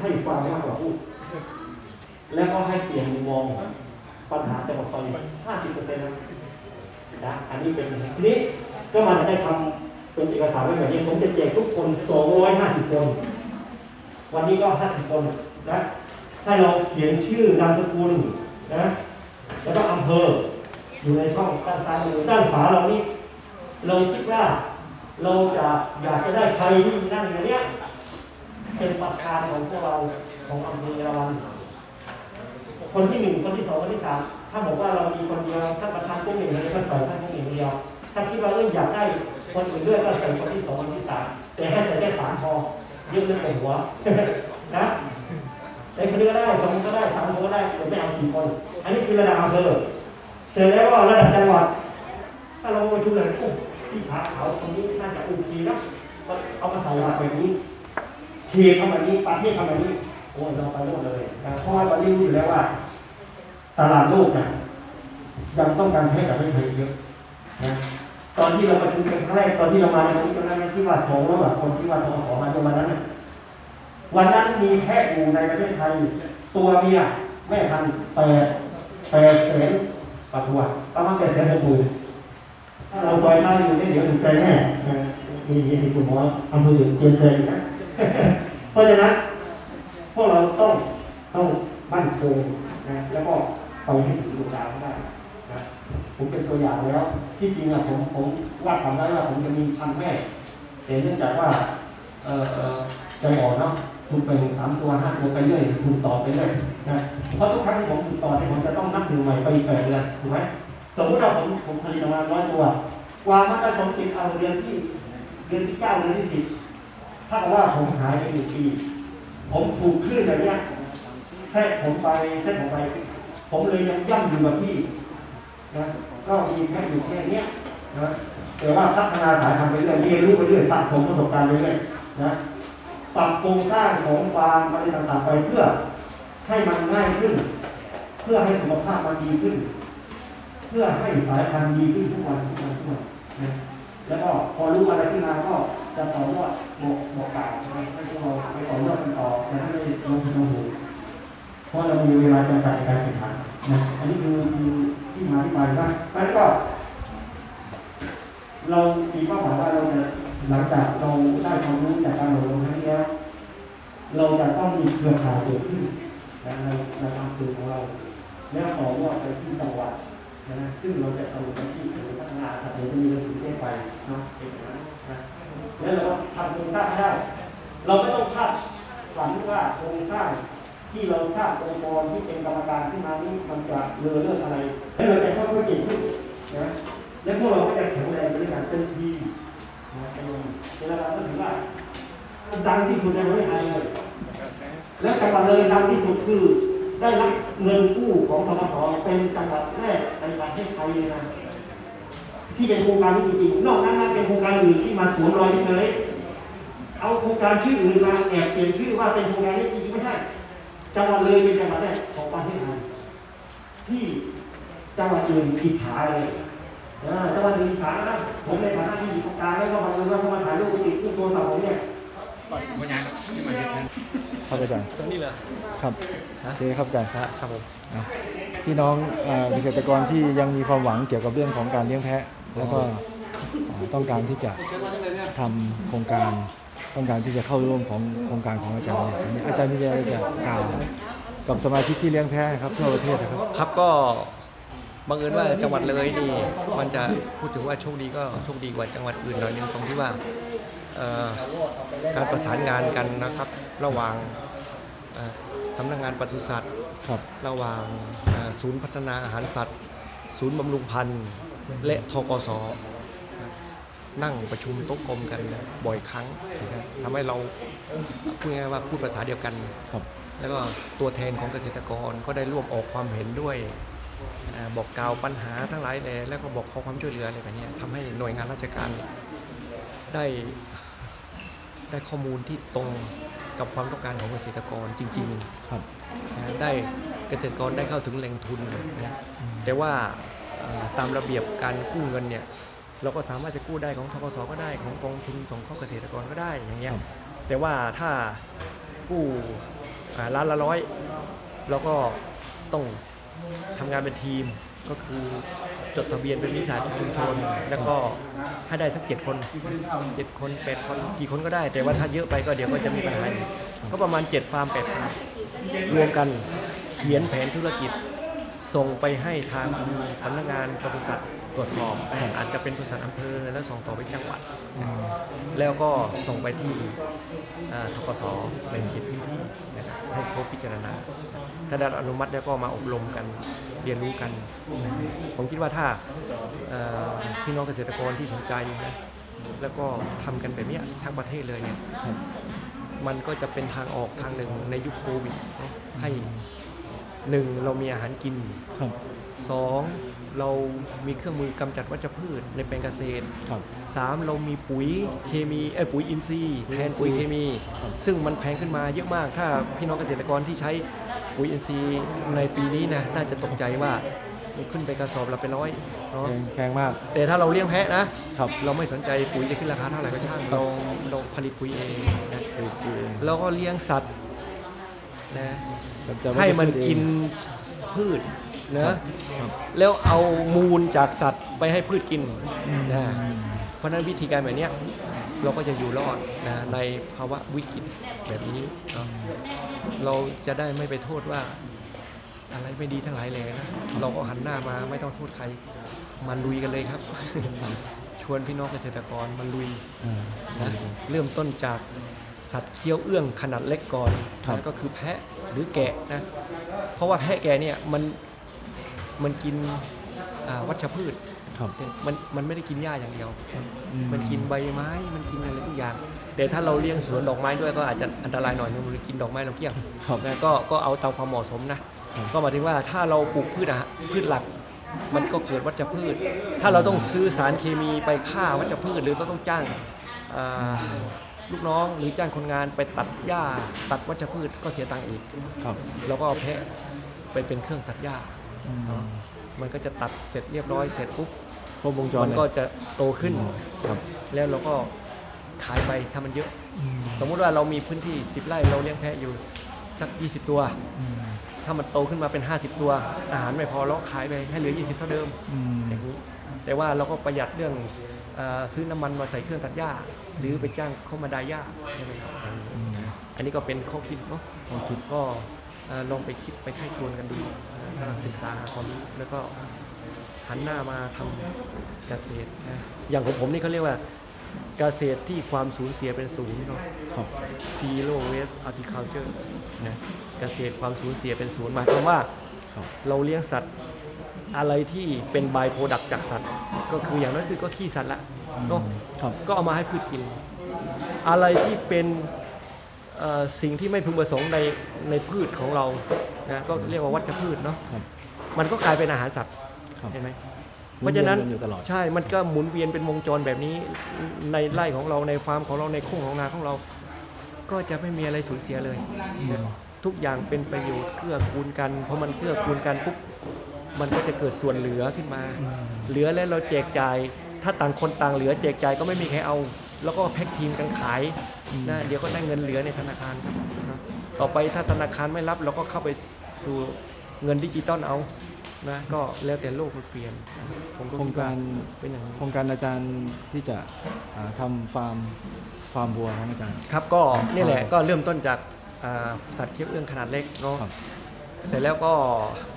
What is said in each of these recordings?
ให้ฟังมากกว่าพูด แล้วก็ให้เปลี่ยนมุมมองปัญหาจังหวัดตอนนี้ห้าสิบเปอร์เซ็นต์นะอันนี้เป็นทีนี้ก็มันได้ทำเป็นเอกสารไว้แบบนี้ผมจะแจกทุกคนสองร้อยห้าสิบคน วันนี้ก็ห้าสิบคนนะให้เราเขียนชื่อนามสกุลนะแล้วก็อำเภออยู่ในช่องด้านซ้ายมือด้านขวาเรานี่เราคิดว่าเราจะอยากจะได้ใครที่นั่งอยู่เนี้ย เป็นประธานของพวกเราของอำเภอเยาวันคนที่หนึ่งคนที่สองคนที่สามถ้าบอกว่าเรามีคนเดียวถ้าประธานพวกหนึ่งอะไรก็ใส่ท่านพวกหนึ่งเดียว ถ้าคิดว่าเรื่ออยากได้คนอื่นด้วยก็ใส่คนที่สองคนที่สามแต่ให้ใส่แค่สามพอเยอะเรื่องหัวนะใส่คนนี้ก็ได้สองก็ได้สามก็ได้แต่ไม่เอาสี่คน อันนี้คือระดับอำเภอเสร็จแล้วก็ระดับจังหวัด ถ้าเราไปดูเลยโอ้ที่ผาเขาตรงนี้น่าจะโอเคนะเอามาใส่มาแบบนี้ ทียทำแบบนี้ประเทศทำแบบนี้โอ้ยเราไปโลดเลยนะเพราะว่าตอนนี้รู้อยู่แล้วว่า ตลาดโลกเนี่ยยังต้องการให้กับประเทศไทยเยอะนะตอนที่เราประชุมกันครั้งแรกตอนที่เรามาในวันนี้ตอนนั้นที่ว่าสองร้อยกว่าคนที่ว่าทขอมาในวันนั้นวันนั้นมีแพะอยู่ในประเทศไทย ตัวเมียแม่พันแปดแปดแสนกว่าตัวประมาณแปดแสนหกหมื่นถ้าเราปล่อยข้าอยู่นี่เดี๋ยวถึงใจแน่นะมีมีมีคุณหมออำเภอเจียนเซยนะ ราะฉะนั้นพวกเราต้องต้องมั่นคงนะแล้วก็ไปให้ถึงดวงดาวได้นะผมเป็นตัวอย่างแล้ว ที่จริงอะผมผมวาดทำได้ว่าผมจะมีพันแม่แต่เนื่องจากว่าเออเออใจอ่อนเนาะคุณไปสามตัวห้าตัวไปเรื่อยคุณต่อไปเรื่อยนะเพราะทุกครั้งที่ผมติดต่อเนี่ยผมจะต้องนับหนึ่งใหม่ไปอีกแปดเดือนถูกไหมสมมติว่าผมผมผลิตออกมาร้อยตัววางมาตรฐานติดเอาเดือนที่เดือนที่เก้าเดือนที่สิบ ถ้ากับว่าผมหายไปหนึ่งปี ผมถูกคลื่นแบบเนี้ยแทรกผมไปแทรกผมไป ผมเลยยังย่ำอยู่กับที่นะก็มีแค่อยู่แค่เนี้ยนะแต่ว่าพัฒนาสายทำไปเรื่อยเรียนรู้ไปเรื่อยสะสมประสบการณ์ไปเรื่อยนะปรับโครงสร้างของฟาร์มอะไรต่างๆไปเพื่อให้มันง่ายขึ้น เพื่อให้สุขภาพมันดีขึ้น เพื่อให้สายพันธุ์ดีขึ้นทุกวันทุกวันทุกวันนะแล้วก็พอรู้อะไรขึ้นมาก็ จะต่อยอดบอกบอกกล่าวนะให้พวกเราไปต่อยอดกันต่อแต่ถ้าไม่ลงทุนลงทุนเพราะเรามีเวลาจำกัดในการแข่งขันนะอันนี้คือคือที่มาที่ไปนะแล้วก็ เรามีเป้าหมายว่าเราจะหลังจากเราได้ความรู้จากการอบรมครั้งนี้แล้วเราจะต้องมีเครือข่ายเกิดขึ้นนะในในอำเภอของเราแล้วต่อยอดไปที่จังหวัดนะซึ่งเราจะทำหน้าที่คือพัฒนาครับเดี๋ยวจะมีเราถึงเทศไปเนาะเป็นอย่างนั้นนะ แล้วเราก็ทำโครงสร้างให้ได้ เราไม่ต้องคาดหวังว่าโครงสร้างที่เราสร้างองค์กรที่เป็นกรรมการขึ้นมานี้มันจะเลอเลิกองอะไร แล้วเราจะค่อยๆเก่งขึ้นนะแล้วพวกเราก็จะแข็งแรงด้วยกันเป็นทีมนะเป็นเวลาเราก็ถือว่าดังที่สุดในประเทศไทยเลยและจังหวัดเลยดังที่สุดคือได้รับเงินกู้ของธนาคารเป็นจังหวัดแรกในประเทศไทยเลยนะ ที่เป็นโครงการนี้จริงๆนอกนั้นนะเป็นโครงการอื่นที่มาสวมรอยเฉยๆเอาโครงการชื่ออื่นมาแอบเปลี่ยนชื่อว่าเป็นโครงการนี้จริงๆไม่ใช่จังหวัดเลยเป็นจังหวัดแรกของประเทศไทยที่จังหวัดอื่นอิจฉาเลยอ่าจังหวัดอื่นอิจฉานะผมในฐานะที่อยู่โครงการแล้วก็มาเลยว่าเขามาถ่ายรูปติดขึ้นโทรศัพท์ผมเนี่ยครับอาจารย์ตรงนี้เลยครับโอเคครับอาจารย์ครับผมอะพี่น้องอ่าเกษตรกรที่ยังมีความหวังเกี่ยวกับเรื่องของการเลี้ยงแพะ แล้วก็อ่าต้องการที่จะทำโครงการต้องการที่จะเข้าร่วมของโครงการของอาจารย์เนี่ยอันนี้อาจารย์มีอะไรจะกล่าวกับสมาชิกที่เลี้ยงแพะครับทั่วประเทศนะครับครับก็บังเอิญว่าจังหวัดเลยนี่มันจะพูดถึงว่าโชคดีก็โชคดีกว่าจังหวัดอื่นหน่อยนึงตรงที่ว่าเอ่อการประสานงานกันนะครับ ระหว่างเอ่อสำนักงานปศุสัตว์ครับระหว่างเอ่อศูนย์พัฒนาอาหารสัตว์ ศูนย์บำรุงพันธุ์ และทกสนั่งประชุมโต๊ะกลมกันบ่อยครั้งนะครับทำให้เราพูดง่ายๆว่าพูดภาษาเดียวกันครับ แล้วก็ตัวแทนของเกษตรกรก็ได้ร่วมออกความเห็นด้วยเอ่อบอกกล่าวปัญหาทั้งหลายแหล่แล้วก็บอกขอความช่วยเหลืออะไรแบบเนี้ยทำให้หน่วยงานราชการได้ได้ข้อมูลที่ตรงกับความต้องการของเกษตรกรจริงครับๆนะได้เกษตรกรได้เข้าถึงแหล่งทุนนะแต่ว่าเอ่อ ตามระเบียบการกู้เงินเนี่ยเราก็สามารถจะกู้ได้ของทกสก็ได้ของกองทุนสงเคราะห์เกษตรกรก็ได้อย่างเงี้ยครับแต่ว่าถ้ากู้อ่าร้านละร้อยแล้วก็ต้องทำงานเป็นทีมก็คือจดทะเบียนเป็นวิสาหกิจชุมชน แล้วก็ให้ได้สักเจ็ดคนเจ็ดคนแปดคนกี่คนก็ได้ แต่ว่าถ้าเยอะไปก็เดี๋ยวก็จะมีปัญหาอีกก็ประมาณเจ็ดฟาร์มแปดฟาร์มรวมกันเขียนแผนธุรกิจ ส่งไปให้ทางสำนักงานปศุสัตว์ตรวจสอบ อาจจะเป็นปศุสัตว์อำเภอแล้วส่งต่อไปจังหวัด แล้วก็ส่งไปที่อ่าทกสในเขตพื้นที่นะครับให้เขาพิจารณา ถ้าได้รับอนุมัติแล้วก็มาอบรมกันเรียนรู้กัน ผมคิดว่าถ้าเอ่อพี่น้องเกษตรกรที่สนใจนะแล้วก็ทำกันแบบเนี้ยทั้งประเทศเลยเนี่ยครับมันก็จะเป็นทางออกทางหนึ่งในยุคโควิดเนอะให้ หนึ่งเรามีอาหารกินครับสองเรามีเครื่องมือกำจัดวัชพืชในแปลงเกษตรครับ สามเรามีปุ๋ยเคมีเอ้ยปุ๋ยอินทรีย์แทนปุ๋ยเคมี ครับ ซึ่งมันแพงขึ้นมาเยอะมาก ถ้าพี่น้องเกษตรกรที่ใช้ปุ๋ยอินทรีย์ในปีนี้นะน่าจะตกใจว่ามันขึ้นไปกระสอบละเป็นร้อยเนาะแพงแพงมากแต่ถ้าเราเลี้ยงแพะนะเราไม่สนใจปุ๋ยจะขึ้นราคาเท่าไหร่ก็ช่างเราเราผลิตปุ๋ยเองนะปุ๋ยปุ๋ยแล้วก็เลี้ยงสัตว์ นะจะให้มันจะกินพืชครันะบครับแล้วเอามูลจากสัตว์ไปให้พืชกินนะอืมเพราะฉะนั้นวิธีการแบบเนี้ยเราก็จะอยู่รอดนะในภาวะวิกฤตแบบนี้เนาะเราจะได้ไม่ไปโทษว่าอะไรไม่ดีทั้งหลายแหล่นะเราก็หันหน้ามาไม่ต้องโทษใครมาลุยกันเลยครับ ชวนพี่น้องเกษตรกรมาลุยอ่านะเริ่มต้นจาก สัตว์เคี้ยวเอื้องขนาดเล็กก่อนครับนะก็คือแพะหรือแกะนะเพราะว่าแพะแกะเนี่ยมันมันกินอ่าวัชพืชครับมันมันไม่ได้กินหญ้าอย่างเดียวอืมันกินใบไม้ มันกินอะไรทุกอย่าง แต่ถ้าเราเลี้ยงสวนดอกไม้ด้วยก็อาจจะอันตรายหน่อยนึงมันกินดอกไม้เราเกลี้ยงครับนะก็ก็เอาตามความเหมาะสมนะครับก็หมายถึงว่าถ้าเราปลูกพืชอะพืชหลัก มันก็เกิดวัชพืช ถ้าเราต้องซื้อสารเคมีไปฆ่าวัชพืชหรือต้องจ้างอ่า ลูกน้องหรือจ้างคนงานไปตัดหญ้าตัดวัชพืชก็เสียตังค์อีกครับแล้วก็เอาแพะไปเป็นเครื่องตัดหญ้าอืมเนาะมันก็จะตัดเสร็จเรียบร้อยเสร็จปุ๊บครบวงจรมันเลยก็จะโตขึ้นครับแล้วเราก็ขายไปถ้ามันเยอะอืมสมมุติว่าเรามีพื้นที่ 10 ไร่เราเลี้ยงแพะอยู่สัก 20 ตัวอืมถ้ามันโตขึ้นมาเป็น 50 ตัว อาหารไม่พอเราก็ขายไปให้เหลือ 20 เท่าเดิมอืมอย่างนี้ แต่ว่าเราก็ประหยัดเรื่องเออซื้อน้ำมันมาใส่เครื่องตัดหญ้า หรือไปจ้างเขามาดายหญ้าใช่ไหมครับอืมอันนี้ก็เป็นข้อคิดเนาะความคิดก็เอ่อลองไปคิดไปไข้ครวนกันดูนะถ้าศึกษาหาความรู้แล้วก็หันหน้ามาทำเกษตรนะอย่างของผมนี่เขาเรียกว่าเกษตรที่ความสูญเสียเป็นศูนย์เนาะครับ zero waste agriculture นะเกษตรความสูญเสียเป็นศูนย์หมายความว่าครับเราเลี้ยงสัตว์ อะไรที่เป็น by product จากสัตว์ก็คืออย่างน้อยสุดก็ขี้สัตว์ละเนาะครับก็เอามาให้พืชกิน อะไรที่เป็นเอ่อสิ่งที่ไม่พึงประสงค์ในในพืชของเรานะก็เรียกว่าวัชพืชเนาะครับมันก็กลายเป็นอาหารสัตว์ครับเห็นไหมหมุเพราะฉะนั้นวียกัอยู่ตลอดใช่มันก็หมุนเวียนเป็นวงจรแบบนี้ในไร่ของเราในฟาร์มของเราในโค้งของนาของเรา ก็จะไม่มีอะไรสูญเสียเลยอืมนะทุกอย่างเป็นประโยชน์เกื้อกูลกันพอมันเกื้อกูลกันปุ๊บ มันก็จะเกิดส่วนเหลือขึ้นมาอืมเหลือแล้วเราแจกจ่าย ถ้าต่างคนต่างเหลือแจกจ่ายก็ไม่มีใครเอา แล้วก็แพ็กทีมกันขายนะเดี๋ยวก็ได้เงินเหลือในธนาคารครับนะต่อไปถ้าธนาคารไม่รับเราก็เข้าไปสู่เงินดิจิตอลเอานะก็แล้วแต่โลกมันเปลี่ยนนะครับผมก็โครงคิดว่าการเป็นอย่างนี้โครงการอาจารย์ที่จะอ่าทำฟาร์มฟาร์มวัวของอาจารย์ครับก็นี่แหละก็เริ่มต้นจากอ่าสัตว์เคี้ยวเอื้องขนาดเล็กเนาะครับ เสร็จแล้วก็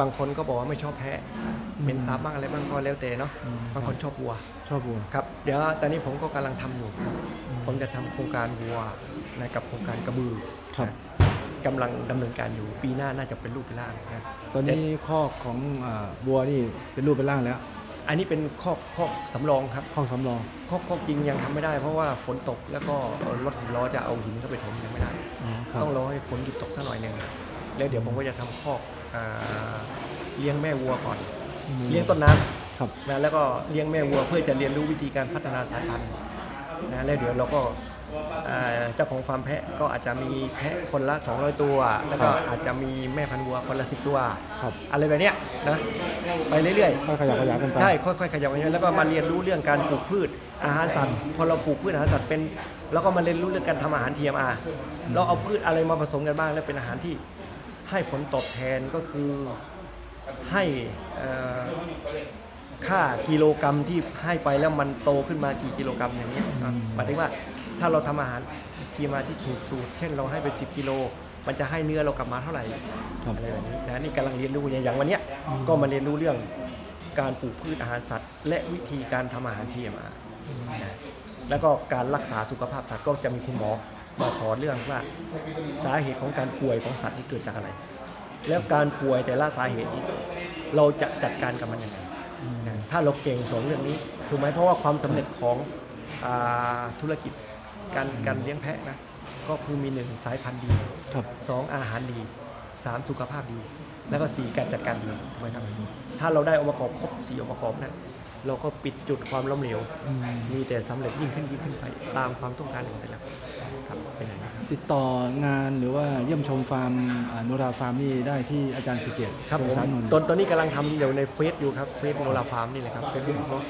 บางคนก็บอกว่าไม่ชอบแพะอืมเป็นซับบ้างอะไรบ้างก็แล้วแต่เนาะอืมบางคนชอบวัวชอบวัวครับเดี๋ยวตอนนี้ผมก็กำลังทำอยู่อืมผมจะทำโครงการวัวนะกับโครงการกระบือครับนะกำลังดำเนินการอยู่ปีหน้าน่าจะเป็นรูปเป็นร่างนะตอนนี้คอกของอ่าวัวนี่เป็นรูปเป็นร่างแล้ว อันนี้เป็นข้อข้อสำรองครับห้องสำรองข้อข้อจริงยังทำไม่ได้ เพราะว่าฝนตกแล้วก็เอ่อรถสิบล้อจะเอาหินเข้าไปถมยังไม่ได้อ๋อครับต้องรอให้ฝนหยุดตกสักหน่อยหนึ่ง แล้วเดี๋ยวผมก็จะทำคอกอ่าเลี้ยงแม่วัวก่อนอืมเลี้ยงต้นน้ำครับนะแล้วก็เลี้ยงแม่วัวเพื่อจะเรียนรู้วิธีการพัฒนาสายพันธุ์นะแล้วเดี๋ยวเราก็เอ่อเจ้าของฟาร์มแพะก็อาจจะมีแพะคนละ 200 ตัว แล้วก็อาจจะมีแม่พันธุ์วัวคนละ 10 ตัวครับอะไรแบบเนี้ยนะไปเรื่อยๆค่อยขยับขยายกันไปใช่ค่อยๆขยับกันแล้วก็มาเรียนรู้เรื่องการปลูกพืชอาหารสัตว์พอเราปลูกพืชอาหารสัตว์เป็น แล้วก็มาเรียนรู้เรื่องการทำอาหาร TMR เราเอาพืชอะไรมาผสมกันบ้างแล้วเป็นอาหารที่ ให้ผลตอบแทนก็คือให้เอ่อค่ากิโลกรรัมที่ให้ไปแล้วมันโตขึ้นมากี่กิโลกรรัมอย่างนี้ยอืมหมายถึงว่าถ้าเราทำอาหารทีมาที่ถูกสูตร เช่นเราให้ไป 10 กิโล มันจะให้เนื้อเรากลับมาเท่าไหร่ครับอะไรแบบนี้นะนี่กำลังเรียนรู้อย่างอย่างวันเนี้ยก็มาเรียนรู้เรื่องการปลูกพืชอาหารสัตว์ และวิธีการทำอาหาร TMR นะแล้วก็การรักษาสุขภาพสัตว์ก็จะมีคุณหมอ มาสอนเรื่องว่าสาเหตุของการป่วยของสัตว์นี่เกิดจากอะไร แล้วการป่วยแต่ละสาเหตุนี้เราจะจัดการกับมันยังไงนะถ้าเราเก่งสองเรื่องนี้ถูกไหมเพราะว่าความสำเร็จของอาธุรกิจการการเลี้ยงแพะนะก็คือมีหนึ่งสายพันธุ์ดีครับสองอาหารดีสามสุขภาพดี แล้วก็สี่การจัดการดีถูกไหมครับถ้าเราได้องค์ประกอบครบสี่องค์ประกอบนะ เราก็ปิดจุดความล้มเหลวอืมมีแต่สำเร็จยิ่งขึ้นยิ่งขึ้นไปตามความต้องการของแต่ละคนครับเป็นอย่างนี้ครับติดต่องานหรือว่าเยี่ยมชมฟาร์มอ่านุราฟาร์มนี่ได้ที่อาจารย์สุเกียรติครับผมสานนท์ตอนตอนนี้กำลังทำอยู่ในเฟซอยู่ครับเฟซโนราฟาร์มนี่แหละครับเฟซบุ๊กเนาะ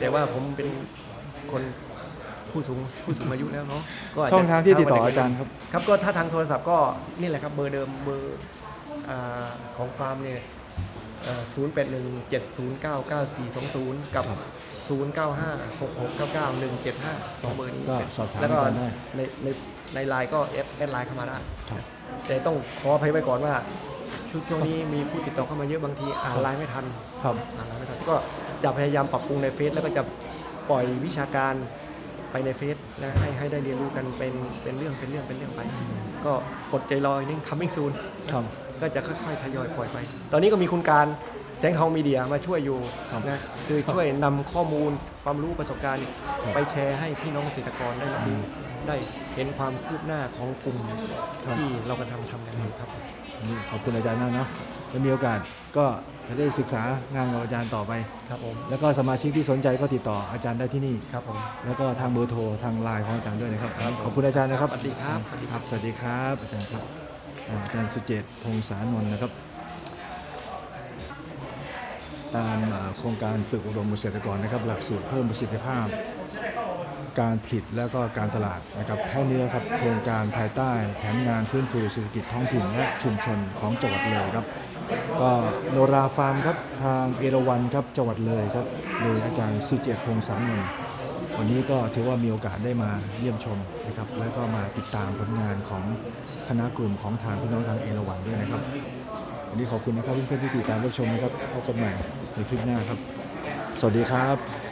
แต่ว่าผมเป็นคนผู้สูงผู้สูงอายุแล้วเนาะก็จจะช่องทางที่ติดต่ออาจารย์ครับครับก็ถ้าทางโทรศัพท์ก็นี่แหละครับเบอร์เดิมเบอร์อ่าของฟาร์มเนี่ย ศูนย์แปดหนึ่งเจ็ดศูนย์เก้าเก้าสี่สองศูนย์กับครับศูนย์เก้าห้าหกหกเก้าเก้าหนึ่งเจ็ดห้าสองเบอร์นี้ก็สอบถามแล้วก็อาจารย์ได้ ในในในไลน์ก็แอดแอดไลน์เข้ามาได้ ครับ แต่ต้องขออภัยไว้ก่อนว่าช่วงช่วงนี้มีผู้ติดต่อเข้ามาเยอะบางทีอ่านไลน์ไม่ทัน ครับ อ่านไลน์ไม่ทันก็จะพยายามปรับปรุงในเฟซแล้วก็จะปล่อยวิชาการ ไปในเฟซนะให้ให้ได้เรียนรู้กันเป็นเป็นเรื่องเป็นเรื่องเป็นเรื่องไป ก็อดใจรออีกนิด coming soon ครับก็จะค่อยๆทยอยปล่อยไป ตอนนี้ก็มีคุณการแสงทองมีเดียมาช่วยอยู่ครับนะคือช่วยนำข้อมูลความรู้ประสบการณ์ครับไปแชร์ให้พี่น้องเกษตรกรได้รับรู้ได้เห็นความคืบหน้าของกลุ่มครับที่เรากำลังทำกันอยู่ครับนี่ขอบคุณอาจารย์มากเนาะ แล้วมีโอกาสก็จะได้ศึกษางานกับอาจารย์ต่อไป ครับผม แล้วก็สมาชิกที่สนใจก็ติดต่ออาจารย์ได้ที่นี่ ครับผม แล้วก็ทางเบอร์โทรทางไลน์ของอาจารย์ด้วยนะครับ ครับขอบคุณอาจารย์นะครับ สวัสดีครับสวัสดีครับ สวัสดีครับอาจารย์ครับอ่าอาจารย์สุเจตพงษานนท์นะครับ ตามอ่าโครงการฝึกอบรมเกษตรกรนะครับ หลักสูตรเพิ่มประสิทธิภาพ การผลิตแล้วก็การตลาดนะครับแพ้เนื้ครับโครงการภายใต้แผนงานฟื้นฟูเศรษฐกิจท้องถิ่นและชุมชนของจังหวัดเลยครับ ก็โนราฟาร์มครับทางเอราวันครับจังหวัดเลยครับโดยอาจารย์สุเจตพงษานนท์วันนี้ก็ถือว่ามีโอกาสได้มาเยี่ยมชมนะครับ แล้วก็มาติดตามผลงานของคณะกลุ่มของทางพี่น้องทางเอราวันด้วยนะครับวันนี้ขอบคุณนะครับเพื่อนๆที่ติดตามรับชมนะครับพบกันใหม่ในคลิปหน้าครับ สวัสดีครับ